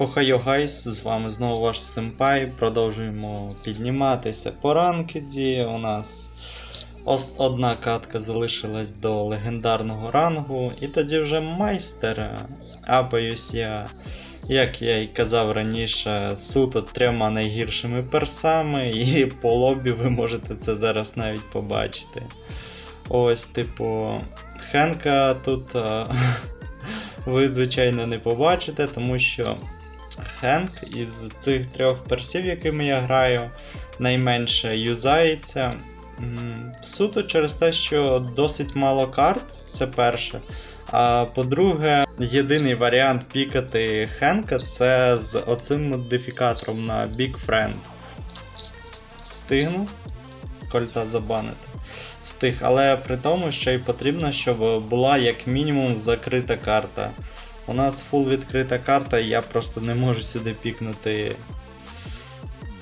Охайо гайс, з вами знову ваш Сенпай. Продовжуємо підніматися по ранкеді. У нас одна катка залишилась до легендарного рангу, і тоді вже майстер. Апаюсь я, як я й казав раніше, суто трьома найгіршими персами, і по лобі ви можете це зараз навіть побачити. Ось, типу, Хенка тут. ви, звичайно, не побачите, тому що Хенк із цих трьох персів, якими я граю, найменше юзається. Суто через те, що досить мало карт, це перше. А по-друге, єдиний варіант пікати Хенка це з оцим модифікатором на Big Friend. Встигну кольта забанити. Встиг, але при тому, що й потрібно, щоб була як мінімум закрита карта. У нас фул відкрита карта, я просто не можу сюди пікнути.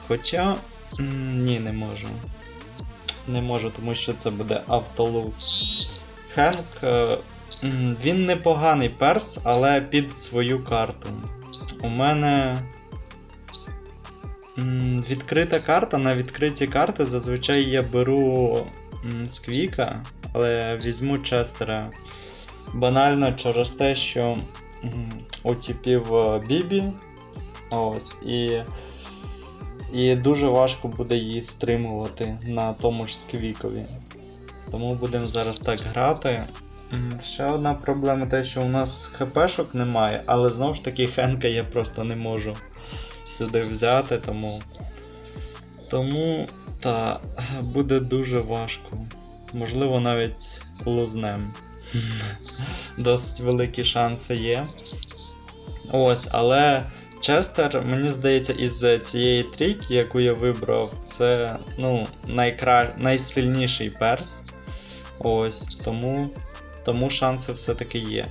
Хоча. Ні, не можу. Не можу, тому що це буде автолуз. Хенк. е, Він непоганий перс, але під свою карту. У мене. Відкрита карта. На відкриті карти зазвичай я беру Сквіка, але візьму Честера. Банально через те, що у е, Бібі. Ось, і, і дуже важко буде її стримувати на тому ж Сквікові. Тому будемо зараз так грати. Ще одна проблема те, що у нас ХПшок немає, але знову ж таки Хенка я просто не можу сюди взяти, тому. Тому та буде дуже важко. Можливо, навіть лузнем. Досить великі шанси є. Ось, але Честер, мені здається, із цієї трійки, яку я вибрав, це ну, найкра... найсильніший перс. Ось, тому, тому шанси все-таки є.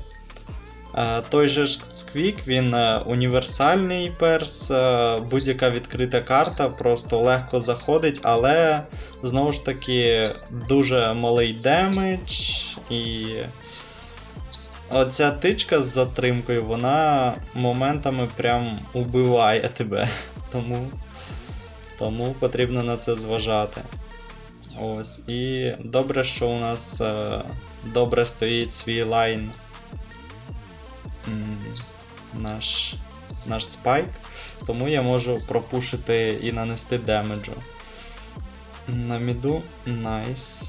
Е, Той же Сквік, він е, універсальний перс, е, будь-яка відкрита карта просто легко заходить, але знову ж таки дуже малий демедж і. Оця тичка з затримкою, вона моментами прям убиває тебе. Тому, тому потрібно на це зважати. Ось. І добре, що у нас е, добре стоїть свій лайн. Наш, наш спайк. Тому я можу пропушити і нанести демеджу. На міду найс.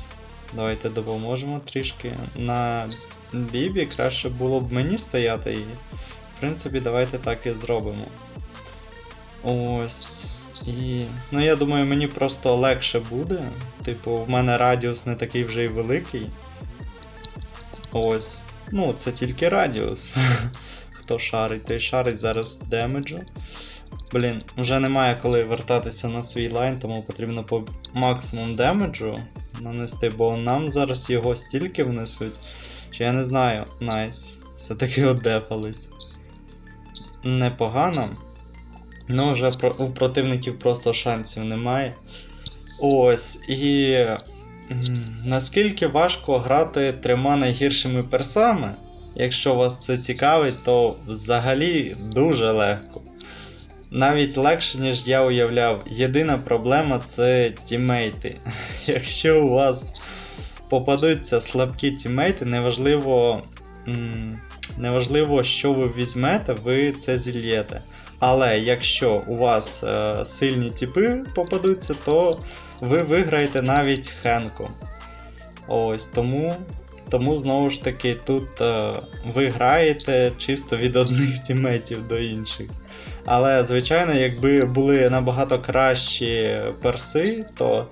Давайте допоможемо трішки. На Бібі краще було б мені стояти і. В принципі, давайте так і зробимо. Ось. І. Ну, я думаю, мені просто легше буде. Типу, в мене радіус не такий вже й великий. Ось. Ну, це тільки радіус. Хто шарить, той шарить зараз демеджу. Блін, вже немає коли вертатися на свій лайн, тому потрібно по максимум демеджу нанести, бо нам зараз його стільки внесуть. Що я не знаю, найс. Все-таки одефались. Непогано. Ну, вже у противників просто шансів немає. Ось, і. Наскільки важко грати трьома найгіршими персами? Якщо вас це цікавить, то взагалі дуже легко. Навіть легше, ніж я уявляв. Єдина проблема це тімейти. Якщо у вас попадуться слабкі тімейти, неважливо, неважливо, що ви візьмете, ви це зільєте. Але якщо у вас е, сильні тіпи попадуться, то ви виграєте навіть Хенку. Ось тому. Тому знову ж таки тут е, ви граєте чисто від одних тімейтів до інших. Але, звичайно, якби були набагато кращі перси, то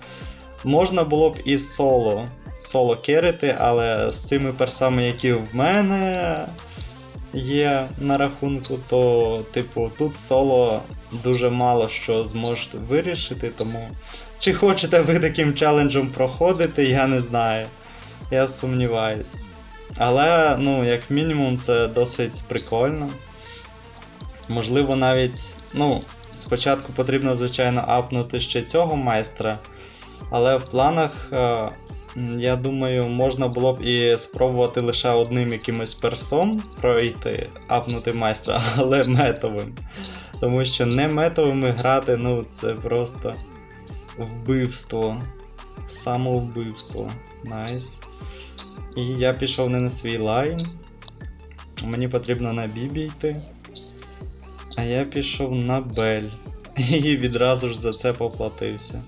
можна було б і соло соло керити, але з цими персами, які в мене є на рахунку, то, типу, тут соло дуже мало що зможете вирішити, тому. Чи хочете ви таким челенджем проходити, я не знаю. Я сумніваюсь. Але, ну, як мінімум, це досить прикольно. Можливо, навіть, ну, спочатку потрібно, звичайно, апнути ще цього майстра. Але в планах е, Я думаю, можна було б і спробувати лише одним якимось персом пройти, апнути майстра, але метовим. Тому що не метовими грати, ну це просто вбивство. Самовбивство. Найс. І я пішов не на свій лайн. Мені потрібно на Бібі йти. А я пішов на Бель. І відразу ж за це поплатився.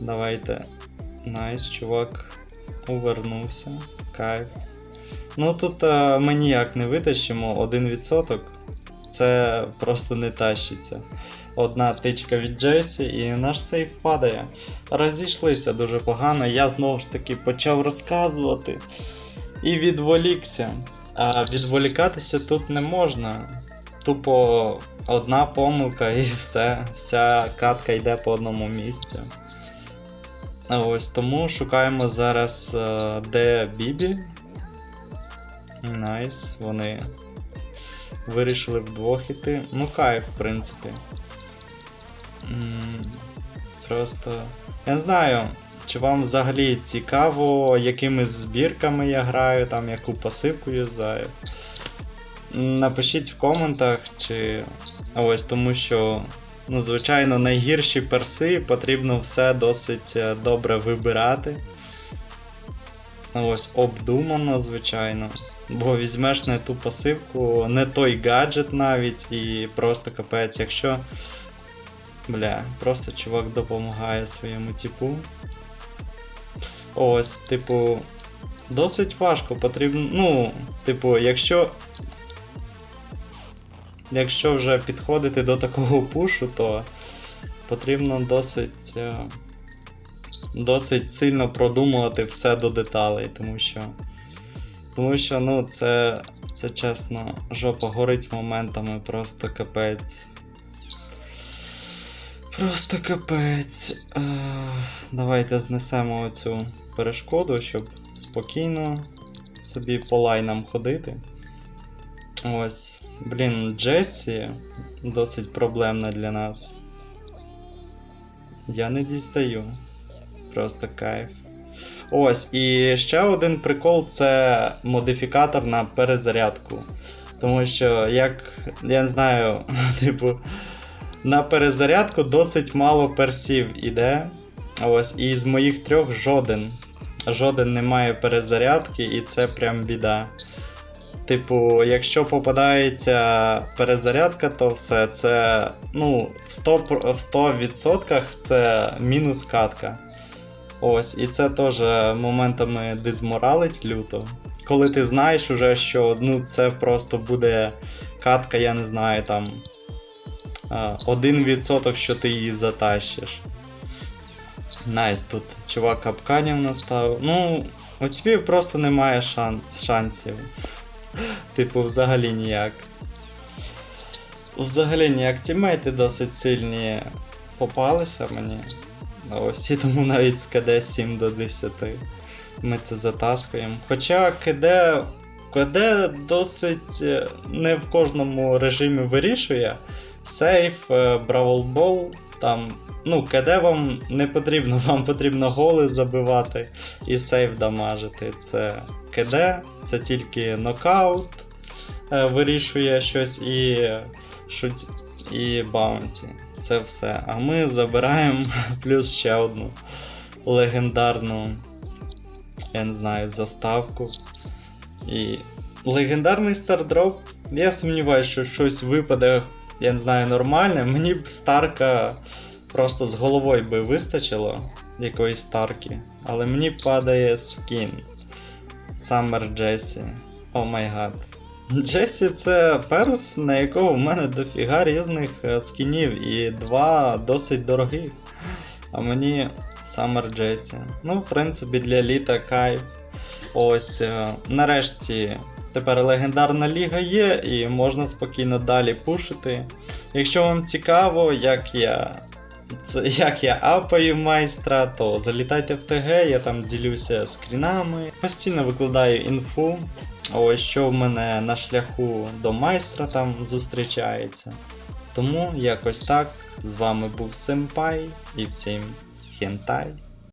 Давайте. Найс, чувак увернувся. Кайф. Ну тут а, ми ніяк не витащимо 1%. Це просто не тащиться. Одна тичка від Джесі і наш сейф падає. Розійшлися дуже погано. Я знову ж таки почав розказувати і відволікся. А відволікатися тут не можна. Тупо одна помилка і все. Вся катка йде по одному місцю. Ось тому шукаємо зараз, е, де Бібі. Найс, вони вирішили вдвох іти. Ну, кайф, в принципі. Просто. Я не знаю, чи вам взагалі цікаво, якими збірками я граю, там яку пасивку юзаю. Напишіть в коментах, чи. Ось тому що. Ну, звичайно, найгірші перси потрібно все досить е, добре вибирати. Ось обдумано, звичайно. Бо візьмеш не ту пасивку, не той гаджет навіть, і просто капець, якщо. Бля, просто чувак допомагає своєму типу. Ось, типу, досить важко, потрібно. Ну, типу, якщо. Якщо вже підходити до такого пушу, то потрібно досить. е, Досить сильно продумувати все до деталей, тому що. Тому що, ну, це. Це чесно, жопа горить моментами, просто капець. Просто капець. Е, давайте знесемо оцю перешкоду, щоб спокійно собі по лайнам ходити. Ось. Блін, Джесі досить проблемна для нас. Я не дістаю. Просто кайф. Ось, і ще один прикол це модифікатор на перезарядку. Тому що, як я не знаю, типу, на перезарядку досить мало персів іде. Ось, і з моїх трьох жоден. Жоден не має перезарядки, і це прям біда. Типу, якщо попадається перезарядка, то все це ну, в 100%, в 100% це мінус катка. Ось, і це теж моментами дезморалить люто. Коли ти знаєш уже, що ну, це просто буде катка, я не знаю, там. 1% що ти її затащиш. Найс, тут чувак капканів наставив. Ну, у тебе просто немає шан... шансів. Типу, взагалі ніяк. Взагалі ніяк тімейти досить сильні попалися мені. А Ось і тому навіть з КД 7 до 10. Ми це затаскуємо. Хоча КД, КД досить е, не в кожному режимі вирішує. Сейф, Бравл Бол, там. Ну, КД вам не потрібно, вам потрібно голи забивати і сейф дамажити. Це КД, це тільки нокаут е, вирішує щось і шуть і баунті. Це все. А ми забираємо плюс ще одну легендарну, я не знаю, заставку. І легендарний стардроп. Я сумніваюся, що щось випаде, я не знаю, нормальне. Мені б старка просто з головою би вистачило якоїсь старки. Але мені падає скін. Summer Jesse. О май гад. Джесі це перс, на якого в мене дофіга різних е, скінів і два досить дорогих. А мені Summer Джесі. Ну, в принципі, для літа кайф. Ось, е, нарешті, тепер легендарна ліга є, і можна спокійно далі пушити. Якщо вам цікаво, як я. Це як я апаю майстра, то залітайте в ТГ, я там ділюся скрінами, постійно викладаю інфу. Ось що в мене на шляху до майстра там зустрічається. Тому якось так. З вами був Сенпай і всім хентай.